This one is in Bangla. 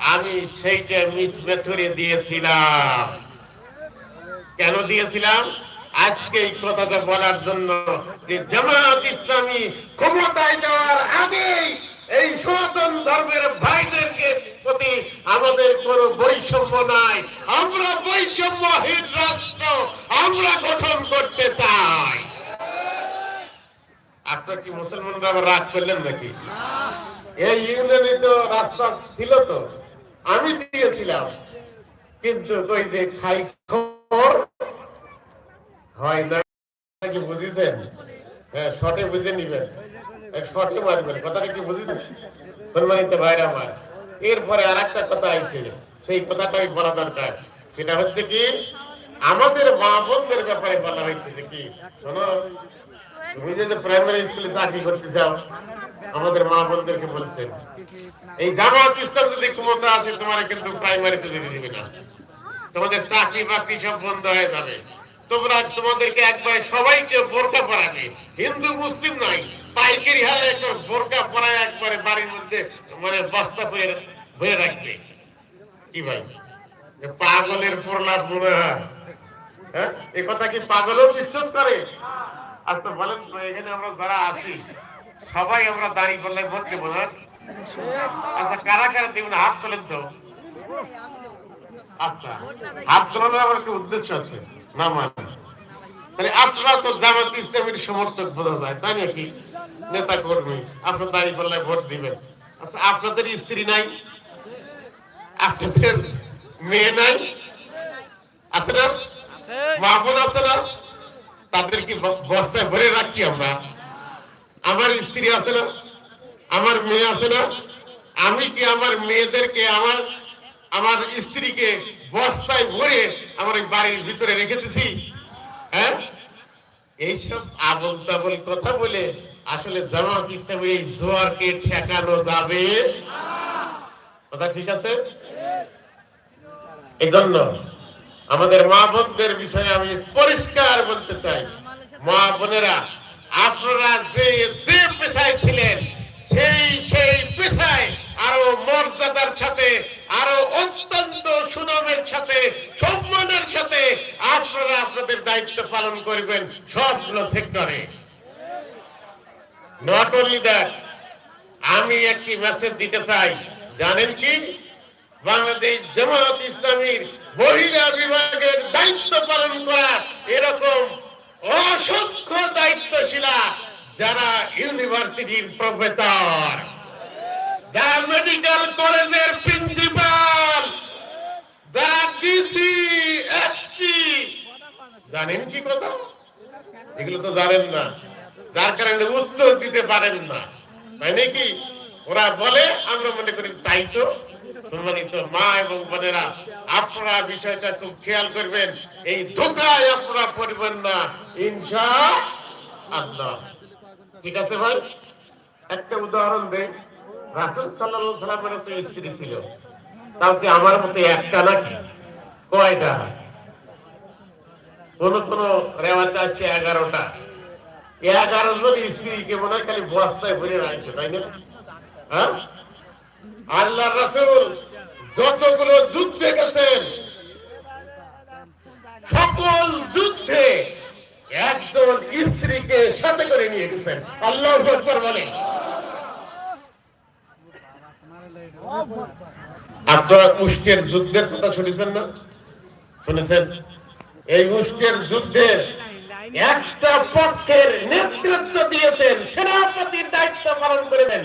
আমি সেইটা মিস মেথরে দিয়েছিলাম। কেন দিয়েছিলাম? আজকে এই কথাটা বলার জন্য যে জামাত ইসলামী ক্ষমতায় যাওয়ার আগেই এই সনাতন ধর্মের ভাইদেরকে প্রতি আমাদের কোনো বৈষম্য নাই। আমরা বৈষম্যহীন রাষ্ট্র আমরা গঠন করতে চাই। আপনার কি মুসলমানরা আবার রাগ করলেন নাকি? এই ইউনিয়নে তো রাস্তা ছিল তো। আমি দিয়েছিলাম। কিন্তু যে খাই হয় হ্যাঁ শর্টে বুঝে নিবেন। শর্টে মারবেন, কথাটা কি ভাইরা আমার, এরপরে আর একটা কথা আইছে, সেই কথাটা আমি বলা দরকার। সেটা হচ্ছে কি, আমাদের মা বোনদের ব্যাপারে বলা হয়েছে যে কি, শোনো, তুমি প্রাইমারি স্কুলে চাকরি করতে চাও আমাদের মা বোনদেরকে বলছেন, এই জামাত ইসলাম যদি ক্ষমতা আছে তোমার কিন্তু প্রাইমারিতে দিতে দিবে না। তোমাদের চাকরি বাকরি সব বন্ধ হয়ে যাবে। তোমরা তোমাদেরকে একবারে সবাইকে বোরকা পরাবে। হিন্দু, মুসলিম নাই পাইকারি হারে একটা বোরকা পরায় একবারে বাড়ির মধ্যে মানে বস্তা করে ভরে রাখবে। কি ভাই? পাগলের প্রলাপ মনে হয়। হ্যাঁ? এ কথা কি পাগলও বিশ্বাস করে? আচ্ছা বলেন এখানে আমরা যারা আছি সবাই আমরা দাঁড়িয়ে করলে ভোট দেবো না। আচ্ছা কারা কারা দেবেন? হাত তোলেন তো। আচ্ছা হাত তোলানোর আমার একটা উদ্দেশ্য আছে। না মানে। তাহলে আপনারা তো জামাত ইসলামের সমর্থক বোঝা যায় তাই নাকি? নেতা কর্মী আপনার দাঁড়িয়ে পাল্লায় ভোট দিবেন। আচ্ছা আপনাদের স্ত্রী নাই? আপনাদের মেয়ে নাই? আছে না? মা বোন আছে না? তাদের কি বস্তায় ভরে রাখছি আমরা। আমার স্ত্রী আছে না, আমার মেয়ে আছে না, আমি কি আমার মেয়েদেরকে, আমার আমার স্ত্রীকে বস্তায় ভরে আমার বাড়ির ভিতরে রেখে দিছি হ্যাঁ? এইসব আবল তাবল কথা বলে আসলে জামাত ইসলামের এই জোয়ারকে ঠেকানো যাবে? কথা ঠিক আছে? এই জন্য আমাদের মা বোনদের বিষয়ে আমি পরিষ্কার বলতে চাই। মা বোনেরা আপনারা যে যে পেশায় ছিলেন, সেই সেই পেশায় আরও মর্যাদার সাথে, আরও অত্যন্ত সুনামের সাথে, সম্মানের সাথে আপনারা আপনাদের দায়িত্ব পালন করবেন সবগুলো সেক্টরে। নট অনলি দ্যাট আমি একটি মেসেজ দিতে চাই। জানেন কি? বাংলাদেশ জামাত ইসলামীর মহিলা বিভাগের দায়িত্ব পালন করা এরকম যারা ইউনিভার্সিটির প্রফেসর, যারা মেডিকেল কলেজের প্রিন্সিপাল যারা ডিসি এসপি জানেন কি কথা? এগুলো তো জানেন না। যার কারণে উত্তর দিতে পারেন না। তাই নাকি? ওরা বলে, আমরা মনে করি তাই তো। সম্মানিত মা এবং বোনেরা, আপনারা বিষয়টা খুব খেয়াল করবেন। এই ধোকায় আপনারা পড়বেন না। ইনশা আল্লাহ। ঠিক আছে ভাই? একটা উদাহরণ দেই। রাসুল আলাইহি সাল্লামের তো স্ত্রী ছিল। তাও কি আমার মতে একটা নাকি? কয়টা? কোন কোন রেওয়াজে আসছে এগারোটা। এগারো জন স্ত্রীকে মনে হয় খালি বস্তায় ভরে রাখছে, তাই না? হ্যাঁ? আল্লাহ রাসূল যতগুলো যুদ্ধে গেছেন, সকল যুদ্ধে সাথে করে নিয়ে গেছেন। আল্লাহ বলেন। আপনারা উষ্টের যুদ্ধের কথা শুনেছেন না? শুনেছেন? এই উষ্টের যুদ্ধের একটা পক্ষের নেতৃত্ব দিয়েছেন, সেনাপতির দায়িত্ব পালন করেছেন।